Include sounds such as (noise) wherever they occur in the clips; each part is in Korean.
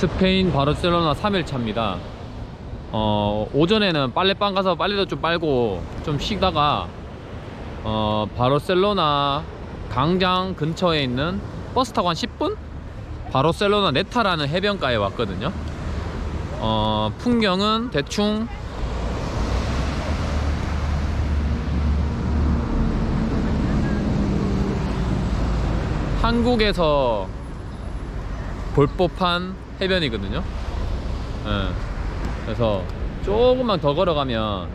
스페인 바르셀로나 3일 차입니다. 어, 오전에는 빨래방 가서 빨래도 좀 빨고 좀 쉬다가 어, 바르셀로나 강장 근처에 있는 버스 타고 한 10분? 바르셀로나 네타라는 해변가에 왔거든요. 어, 풍경은 대충 한국에서 볼 법한 해변이거든요. 예. 그래서 조금만 더 걸어가면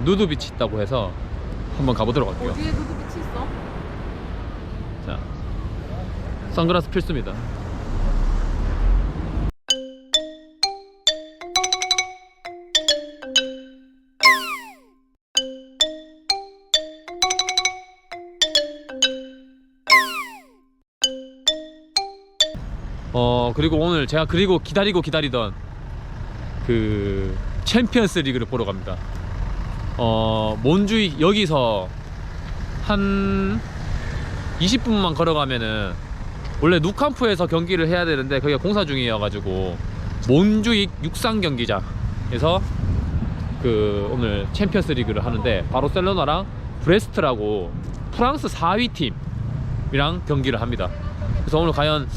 누드비치 있다고 해서 한번 가보도록 할게요. 어디에 빛이 있어? 자, 선글라스 필수입니다. 어 그리고 오늘 제가 그리고 기다리고 기다리던 그 챔피언스 리그를 보러 갑니다. 어 몬주이 여기서 한 20분만 걸어가면은 원래 누캄프에서 경기를 해야 되는데 거기가 공사 중이어가지고 몬주익 육상 경기장에서 그 오늘 챔피언스 리그를 하는데 바르셀로나랑 브레스트라고 프랑스 4위 팀이랑 경기를 합니다. 그래서 오늘 과연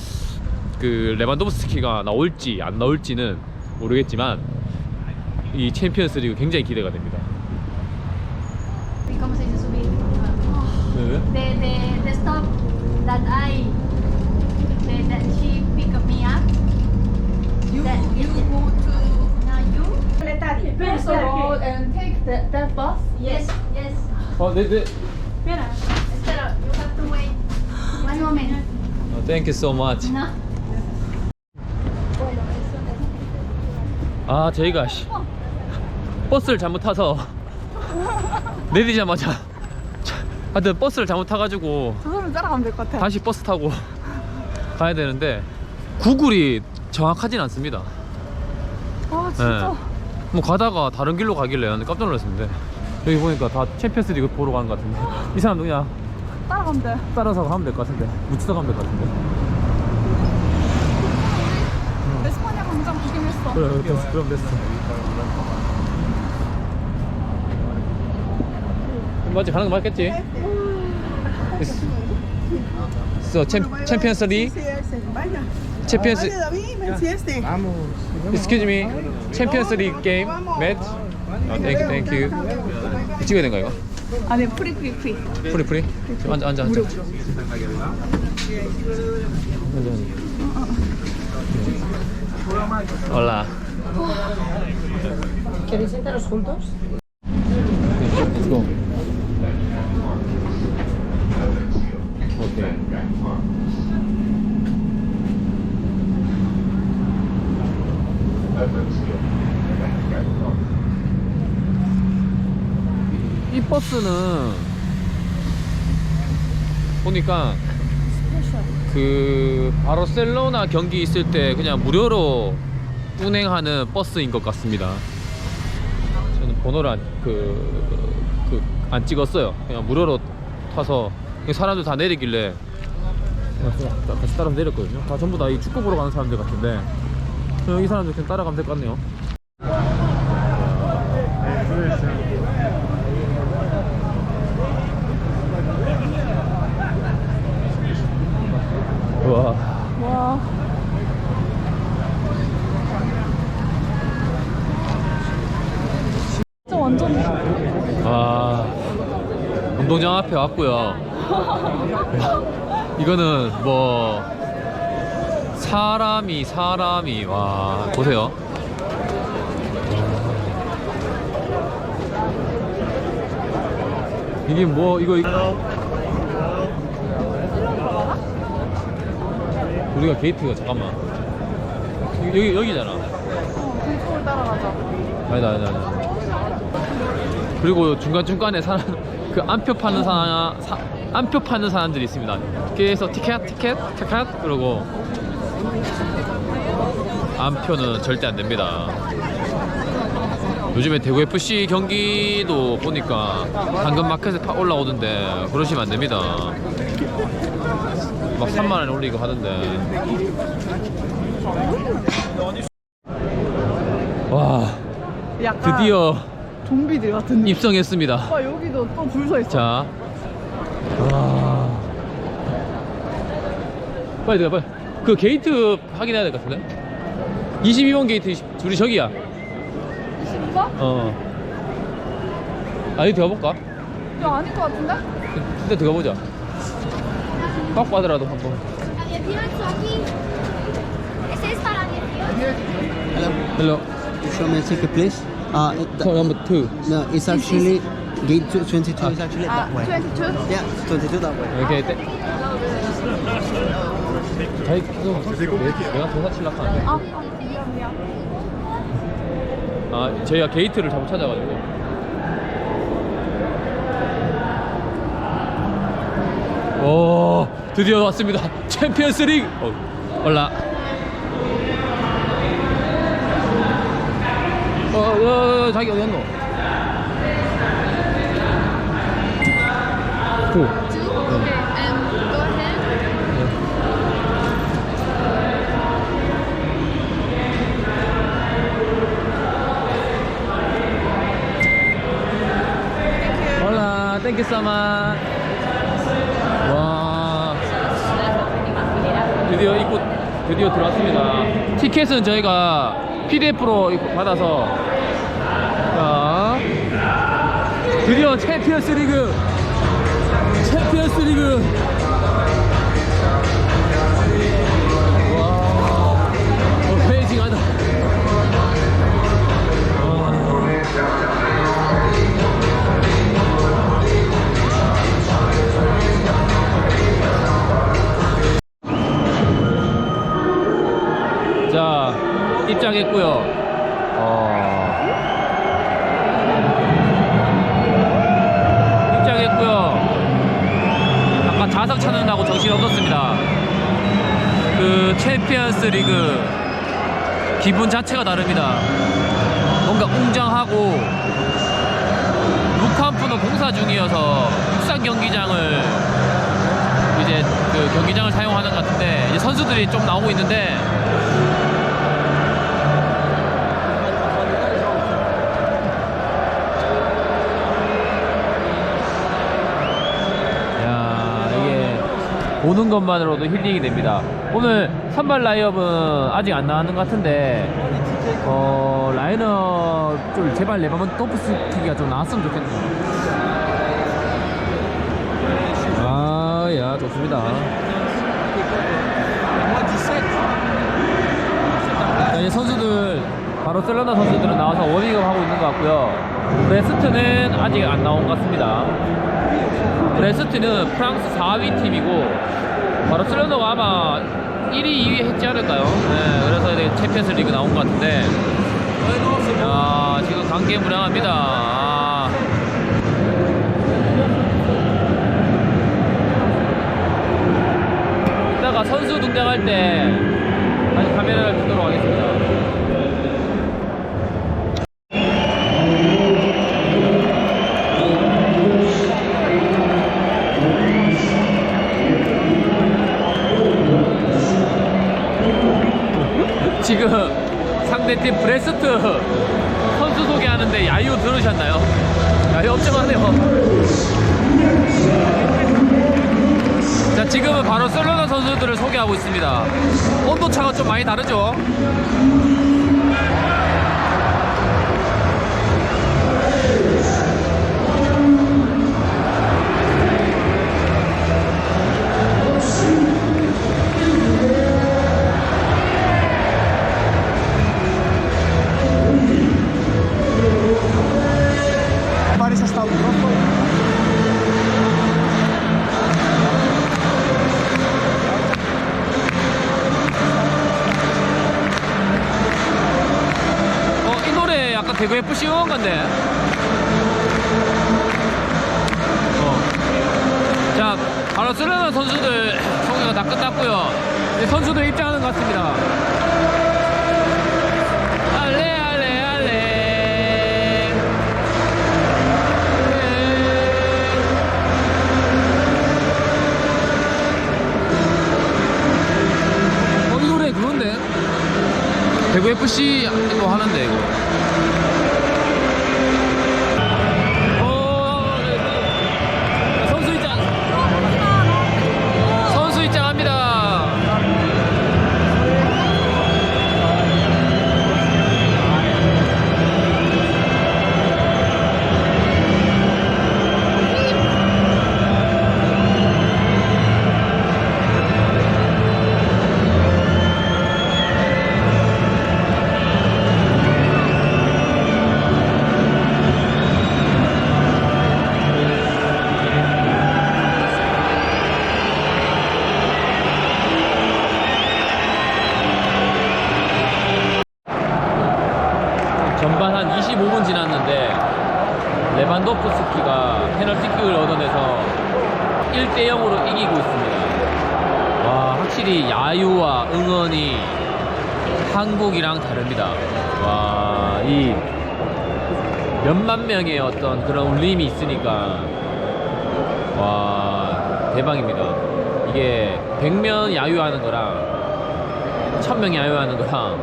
그 레반도프스키가 나올지 안 나올지는 모르겠지만 이 챔피언스 리그 굉장히 기대가 됩니다. ¿Cómo se dice subir? 네. De, de, the stop that I, the, that she pick up me up. You, That- you go to Now you? first of all and take the, that bus. Yes, yes. 어, 네, 네. Espera, espera, you have to wait. One moment. 어, thank you so much. No? 아 저희가 씨, 버스를 잘못 타서 (laughs) 내리자마자 자, 하여튼 버스를 잘못 타가지고 저 사람 따라가면 될 것 같아. 다시 버스 타고 가야 되는데 구글이 정확하진 않습니다 아 진짜. 네. 뭐 가다가 다른 길로 가길래 나는 깜짝 놀랐습니다 여기 보니까 다 챔피언스 리그 보러 가는 것 같은데 이 사람 누구냐 따라가면 돼. 따라서 가면 될 것 같은데 묻히다 가면 될 것 같은데 에스파냐 광장 구경했어. 그래 됐어 그럼 됐어 맞지 가는 거 맞겠지? So Champions League Champions Excuse me Champions League game match 어, thank you thank you 찍어야 거 이거? 아니 프리 프리 프리. 프리 프리 앉아 앉아 앉아 앉아 Hola ¿Queréis sentaros juntos? Let's go. Okay. 이 버스는 보니까 그 바르셀로나 경기 있을 때 그냥 무료로 운행하는 버스인 것 같습니다. 저는 번호를 안, 그, 그, 안 찍었어요. 그냥 무료로 타서 사람들 다 내리길래 같이 따라서 내렸거든요. 다 전부 다 이 축구 보러 가는 사람들 같은데 이 사람들 그냥 따라가면 될 것 같네요. 우와. 와. 진짜 완전 아 왔고요. 이거는 뭐 사람이 사람이 와 보세요. 이게 뭐 이거 우리가 게이트가 잠깐만 여기 여기잖아. 공포를 따라가자. 아니다 아니다 아니다 그리고 중간 중간에 사람 그 안표 파는 사람 사, 안표 파는 사람들이 있습니다. 그래서 티켓 티켓 티켓? 그러고 안표는 절대 안 됩니다. 요즘에 대구 FC 경기도 보니까 당근 마켓에 파 올라오던데 그러시면 안 됩니다. 막 3만 원 올리고 하던데. 와 드디어 좀비들 같은 느낌. 입성했습니다. 와 여기도 또 줄 서 있어. 자, 와. 빨리 들어가, 빨리. 그 게이트 확인해야 될 것 같은데? 22번 게이트 줄이 저기야. 22번? 어. 아니, 들어가 볼까? 저 아닐 것 같은데? 근데 들어가 보자. 빡 받으라도 한번. Avión aquí. Ese es para mi avión. Hello. 헬로. Show me a ticket, please. Uh, it, 터 넘버 2. no, it's actually gate two- 22 is actually 아, that way. 22? Yeah, it's 22 that way. 이렇게 때. 자기 계속 내- 내가 도사 칠락 하는데. 아, 아 미안 미안. 아, 저희가 게이트를 잘못 찾아가지고. 오, 드디어 왔습니다. 챔피언스 리그. 어, 올라. 어, 어, 어, 자기 어디 갔노? 구. Okay, um, go ahead. 올라, 땡큐 사마. 와. 드디어 입구 드디어 들어왔습니다. 티켓은 저희가 PDF로 받아서 자 드디어 챔피언스 리그 챔피언스 리그. 와 어, 베이징하다 자 입장했고요. 어... 입장했고요. 아까 자석 찾는다고 정신 없었습니다. 그 챔피언스 리그 기분 자체가 다릅니다. 뭔가 웅장하고 루캄프는 공사 중이어서 육상 경기장을 이제 그 경기장을 사용하는 것 같은데 이제 선수들이 좀 나오고 있는데 보는 것만으로도 힐링이 됩니다. 오늘 선발 라이업은 아직 안 나왔는 것 같은데 어 라인업 좀 제발 레바먼 토프스키가 좀 나왔으면 좋겠네요. 아, 야, 좋습니다. 자, 이제 선수들, 바로 셀러나 선수들은 나와서 워밍업 하고 있는 것 같고요. 브레스트는 아직 안 나온 것 같습니다. 브레스트는 프랑스 4위 팀이고, 바로 셀러나가 아마 1위, 2위 했지 않을까요? 네, 그래서 이제 챔피언스 리그 나온 것 같은데, 야, 지금 관계무량합니다. 아. 이따가 선수 등장할 때 다시 카메라를 켜도록 하겠습니다. 지금 상대팀 브레스트 선수 소개하는데 야유 들으셨나요? 야유 엄청 하네요. 자 지금은 바로 셀러나 선수들을 소개하고 있습니다 온도차가 좀 많이 다르죠 선수들 입장하는 것 같습니다 알레 어, 그건데? 푸시 이거 하는데 이거. 한 25분 지났는데 레반도프스키가 페널티킥을 얻어내서 1대 0으로 이기고 있습니다. 와 확실히 야유와 응원이 한국이랑 다릅니다. 와이 몇만 명의 어떤 그런 울림이 있으니까 와 대박입니다. 이게 100명 야유하는 거랑 1000명 야유하는 거랑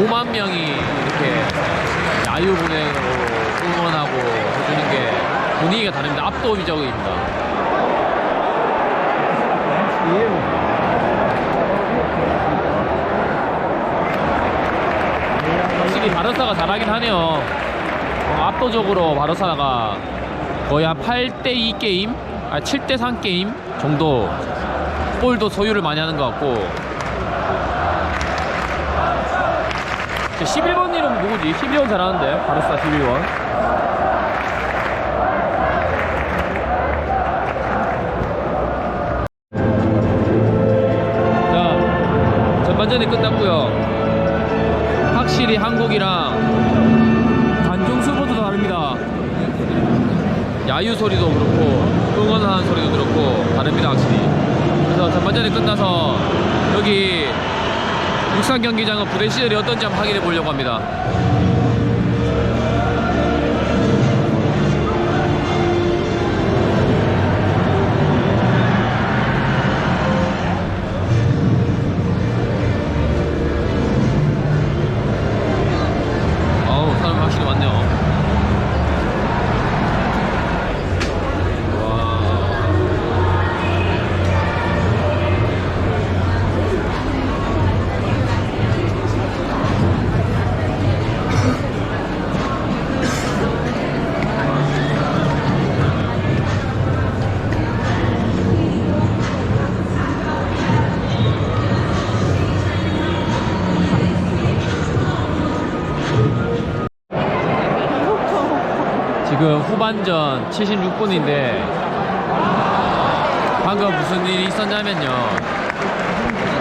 5만 명이 이렇게 야유 보내고 응원하고 해주는 게 분위기가 다릅니다. 압도적입니다. 확실히 바르사가 잘하긴 하네요. 어, 압도적으로 바르사가 거의 한 8대2 게임, 아 7대3 게임 정도 볼도 소유를 많이 하는 것 같고 11번 이름 누구지? 12번 잘하는데. 바르사 11번. 자 전반전이 끝났고요. 확실히 한국이랑 관중 수보도 다릅니다. 야유 소리도 그렇고 응원하는 소리도 그렇고 다릅니다 확실히. 그래서 전반전이 끝나서 여기 육상 경기장은 부대 시절이 어떤지 한번 확인해 보려고 합니다. 지금 후반전 76분인데 방금 무슨 일이 있었냐면요.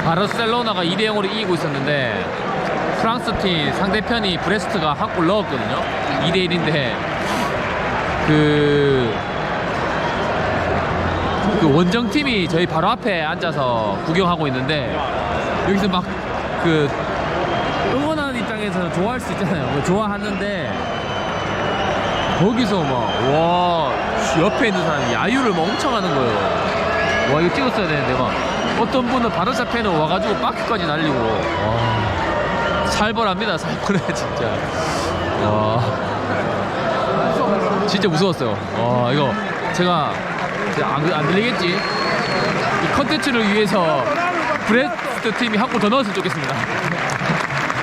바르셀로나가 2대 0으로 이기고 있었는데 프랑스 팀 상대편이 브레스트가 한 골 넣었거든요. 2대 1인데 그, 그 원정팀이 저희 바로 앞에 앉아서 구경하고 있는데 여기서 막그 응원하는 입장에서는 좋아할 수 있잖아요. 그 좋아하는데 거기서 막, 와, 옆에 있는 사람이 야유를 막 엄청 하는 거예요. 와, 이거 찍었어야 되는데, 막. 어떤 분은 바르샤 팬은 와가지고 바퀴까지 날리고, 와. 살벌합니다, 살벌해, (laughs) 진짜. 와. 진짜 무서웠어요. 와, 이거, 제가 안, 안 들리겠지? 이 컨텐츠를 위해서 브레스트 팀이 한 골 더 넣었으면 좋겠습니다. (laughs)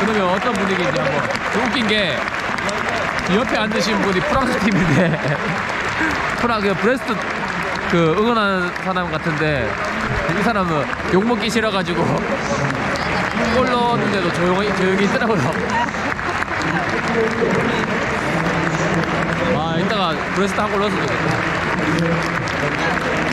그러면 어떤 분위기인지 한번 좀 웃긴 게 옆에 앉으신 분이 프랑스 팀인데 (laughs) 프랑 그 브레스트 그 응원하는 사람 같은데 이 사람은 욕 먹기 싫어가지고 (laughs) 골 넣었는데도 조용히 조용히 있더라고요. 아 이따가 브레스트 한골 넣었으면 좋겠다.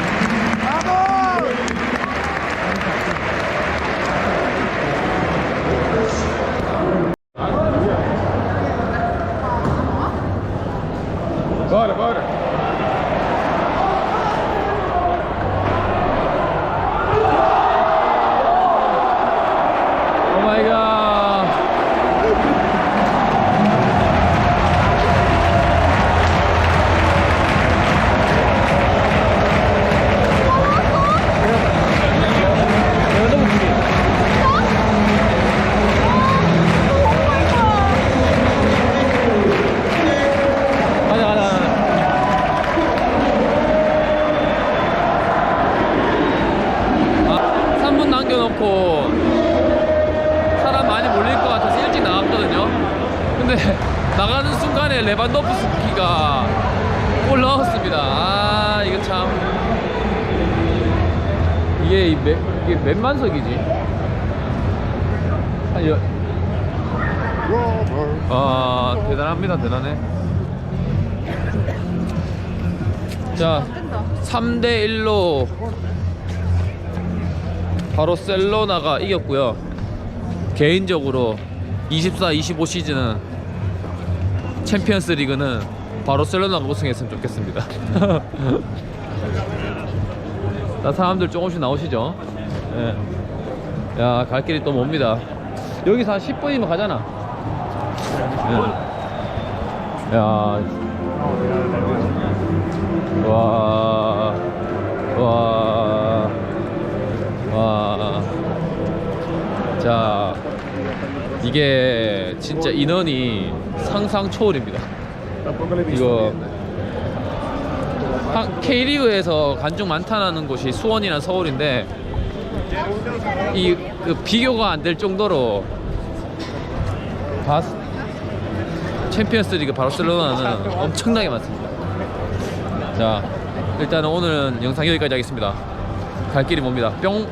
몇, 만석이지? 한 여... 아 대단합니다 대단해. 자 뜬다. 3대 1로 바로 셀로나가 이겼고요. 개인적으로 24, 25 시즌은 챔피언스 리그는 바로 셀로나가 우승했으면 좋겠습니다. (laughs) 자, 사람들 조금씩 나오시죠. 예. 야, 갈 길이 또 멉니다. 여기서 한 10분이면 가잖아. 예. 야, 와, 와, 와. 자, 이게 진짜 인원이 상상 초월입니다. 이거 한- K리그에서 관중 많다는 곳이 수원이나 서울인데 이 그 비교가 안 될 정도로 바스 챔피언스리그 바르셀로나는 엄청나게 많습니다. 자, 일단은 오늘은 영상 여기까지 하겠습니다. 갈 길이 멉니다. 뿅.